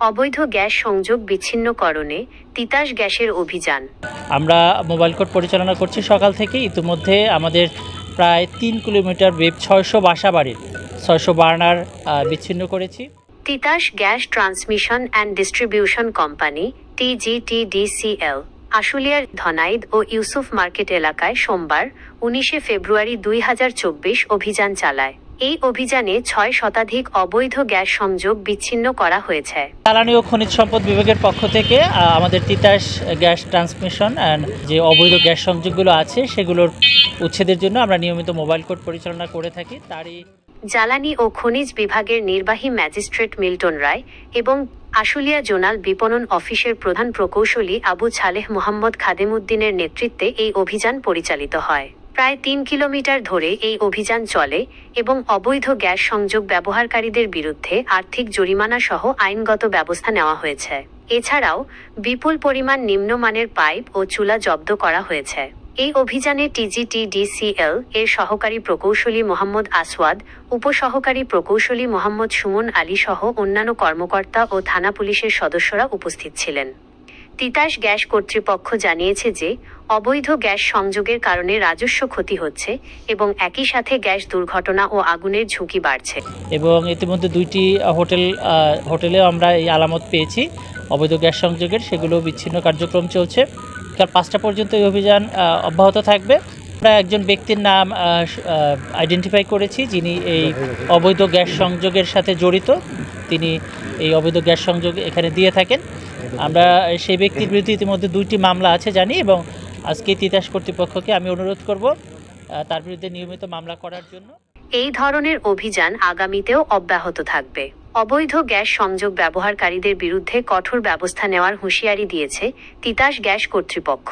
অবৈধ গ্যাস সংযোগ বিচ্ছিন্নকরণে তিতাস গ্যাসের অভিযান। আমরা মোবাইল কোর্ট পরিচালনা করছি সকাল থেকে ইতিমধ্যে আমাদের প্রায় তিন কিলোমিটার বেব ছয়শো বাসা বাড়ির ছয়শো বার্নার বিচ্ছিন্ন করেছি। Titas gas transmission and distribution company TGTDCL আশুলিয়ার ধনাইদ ও ইউসুফ মার্কেট এলাকায় সোমবার উনিশে ফেব্রুয়ারি দুই হাজার চব্বিশ অভিযান চালায়। এই অভিযানে ছয় শতাধিক অবৈধ গ্যাস সংযোগ বিচ্ছিন্ন করা হয়েছে। জ্বালানি ও খনিজ সম্পদ বিভাগের পক্ষ থেকে আমাদের তিতাস গ্যাস ট্রান্সমিশন অ্যান্ড যে অবৈধ গ্যাস সংযোগগুলো আছে সেগুলোর উচ্ছেদের জন্য আমরা নিয়মিত মোবাইল কোর্ট পরিচালনা করে থাকি। তারই জ্বালানি ও খনিজ বিভাগের নির্বাহী ম্যাজিস্ট্রেট মিল্টন রায় এবং আশুলিয়া জোনাল বিপণন অফিসের প্রধান প্রকৌশলী আবু ছালেহ মোহাম্মদ খাদেমুদ্দিনের নেতৃত্বে এই অভিযান পরিচালিত হয়। প্রায় তিন কিলোমিটার ধরে এই অভিযান চলে এবং অবৈধ গ্যাস সংযোগ ব্যবহারকারীদের বিরুদ্ধে আর্থিক জরিমানা সহ আইনগত ব্যবস্থা নেওয়া হয়েছে। এছাড়াও বিপুল পরিমাণ নিম্নমানের পাইপ ও চুলা জব্দ করা হয়েছে। এই অভিযানে টিজিটিডিসিএল এর সহকারী প্রকৌশলী মোহাম্মদ আসওয়াদ, উপসহকারী প্রকৌশলী মোহাম্মদ সুমন আলী সহ অন্যান্য কর্মকর্তা ও থানা পুলিশের সদস্যরা উপস্থিত ছিলেন। তিতাস গ্যাস কর্তৃপক্ষ জানিয়েছে যে, অবৈধ গ্যাস সংযোগের কারণে রাজস্ব ক্ষতি হচ্ছে এবং একই সাথে গ্যাস দুর্ঘটনা ও আগুনের ঝুঁকি বাড়ছে। এবং ইতিমধ্যে দুইটি হোটেল হোটেলেও আমরা এই আলামত পেয়েছি। অবৈধ গ্যাস সংযোগের সেগুলো বিচ্ছিন্ন কার্যক্রম চলছে। কাল পাঁচটা পর্যন্ত এই অভিযান অব্যাহত থাকবে। আমরা একজন ব্যক্তির নাম আইডেন্টিফাই করেছি, যিনি এই অবৈধ গ্যাস সংযোগের সাথে জড়িত। তিনি এই অবৈধ গ্যাস সংযোগ এখানে দিয়ে থাকেন। আমরা সেই ব্যক্তির বিরুদ্ধে ইতিমধ্যে দুইটি মামলা আছে জানি, এবং আজকে তিতাস কর্তৃপক্ষকে আমি অনুরোধ করব তার বিরুদ্ধে নিয়মিত মামলা করার জন্য। এই ধরনের অভিযান আগামীতেও অব্যাহত থাকবে। অবৈধ গ্যাস সংযোগ ব্যবহারকারীদের বিরুদ্ধে কঠোর ব্যবস্থা নেওয়ার হুঁশিয়ারি দিয়েছে তিতাস গ্যাস কর্তৃপক্ষ।